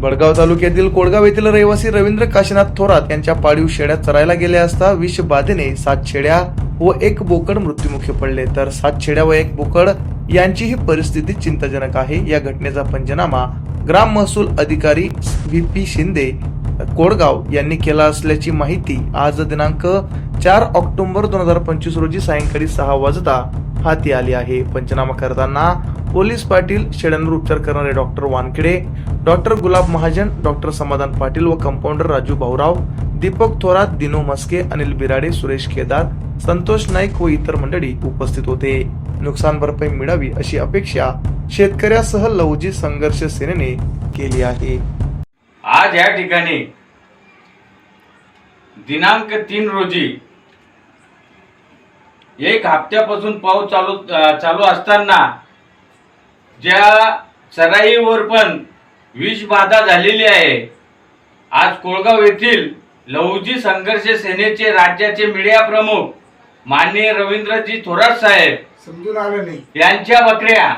बडगाव तालुक्यातील कोडगाव येथील रहिवासी रवींद्र काशीनाथ थोरात यांच्या पाळीव शेळ्या चरायला गेल्या असता विषबाधेने सात शेळ्या व एक बोकड मृत्युमुखी पडले. तर सात शेळ्या व एक बोकड यांचीही परिस्थिती चिंताजनक आहे. या घटनेचा पंचनामा ग्राम महसूल अधिकारी व्ही पी शिंदे कोडगाव यांनी केला असल्याची माहिती आज दिनांक चार ऑक्टोबर दोन हजार पंचवीस रोजी सायंकाळी सहा वाजता हाती आली आहे. पंचनामा करताना पोलीस पाटील शेळ्यांवर उपचार करणारे doctor Wankhede doctor Gulab Mahajan doctor Samadhan Patil व कंपाऊंडर राजू भाऊराव दीपक थोरात दिनो मस्के अनिल बिराडे सुरेश केदार संतोष नाईक व इतर मंडळी उपस्थित होते. नुकसान भरपाई मिळावी अशी अपेक्षा शेतकऱ्यासह लवजी संघर्ष सेनेने केली आहे. आज या ठिकाणी दिनांक तीन रोजी एक हप्त्यापासून पाऊस चालू चालू असताना ज्या चराईवर पण विषबाधा झालेली आहे. आज कोळगाव येथील लहुजी संघर्ष सेनेचे राज्याचे मीडिया प्रमुख माननीय रवींद्रजी थोरात साहेब समजून आलं नाही. यांच्या बकऱ्या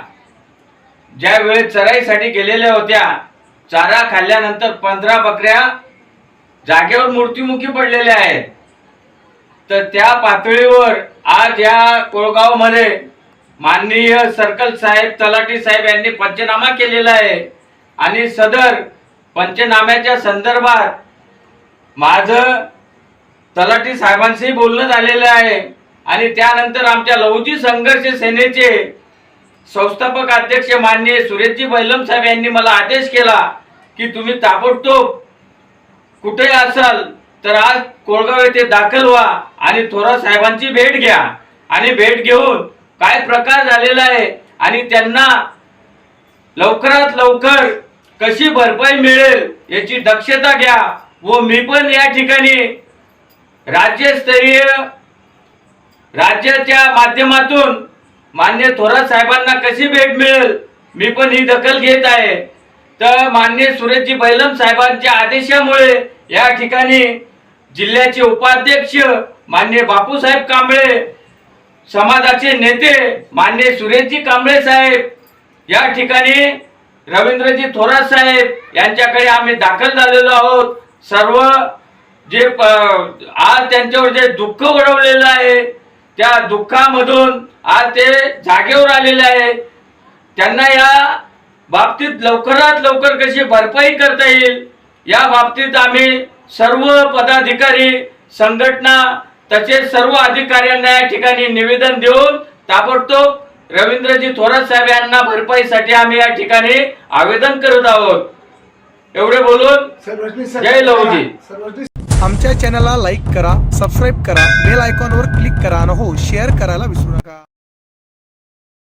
ज्या वेळेस चराईसाठी गेलेल्या होत्या चारा खाल्ल्यानंतर पंधरा बकऱ्या जागेवर मृत्युमुखी पडलेल्या आहेत. तर त्या पातळीवर आज या कोळगावमध्ये माननीय सर्कल साहेब तलाठी साहेब यांनी पंचनामा केलेला आहे. आणि सदर पंचनाम्याच्या संदर्भात माझं तलाठी साहेबांशी बोलणं झालेलं आहे. आणि त्यानंतर आमच्या लहुजी संघर्ष सेनेचे संस्थापक अध्यक्ष माननीय सुरेशजी बैलम साहेब यांनी मला आदेश केला की तुम्ही ताबडतोब कुठे असाल तर आज कोळगाव येथे दाखल व्हा आणि थोरात साहेबांची भेट घ्या. आणि भेट घेऊन काय प्रकार झालेला आहे आणि त्यांना लवकरात लवकर कशी भरपाई मिळेल याची दक्षता घ्या व मी पण या ठिकाणी राज्यस्तरीय राज्याच्या माध्यमातून मान्य थोरात साहेबांना कशी भेट मिळेल मी पण ही दखल घेत आहे. तर मान्य सुरेशजी बैलम साहेबांच्या आदेशामुळे या ठिकाणी जिल्ह्याचे उपाध्यक्ष मान्य बापूसाहेब कांबळे समाजाचे नेते मान्य सुरेशजी कांबळे साहेब या ठिकाणी रवींद्रजी थोरात साहेब यांच्याकडे आम्ही दाखल झालेलो आहोत. सर्व जे आज त्यांच्यावर जे दुःख ओढवलेलं आहे त्या दुःखामधून आज ते जागेवर आलेले आहे. त्यांना या बाबतीत लवकरात लवकर कशी भरपाई करता येईल या बाबतीत आम्ही सर्व पदाधिकारी संघटना तसेच सर्व अधिकाऱ्यांना या ठिकाणी निवेदन देऊन ताबडतोब रवींद्रजी थोरात साहेब यांना भरपाईसाठी आम्ही या ठिकाणी आवेदन करत आहोत एवढे बोलून जय लहुजी. सर्वजणी आमच्या चॅनलला लाईक करा सबस्क्राईब करा बेल आयकॉनवर क्लिक करा आणि हो शेअर करायला विसरू नका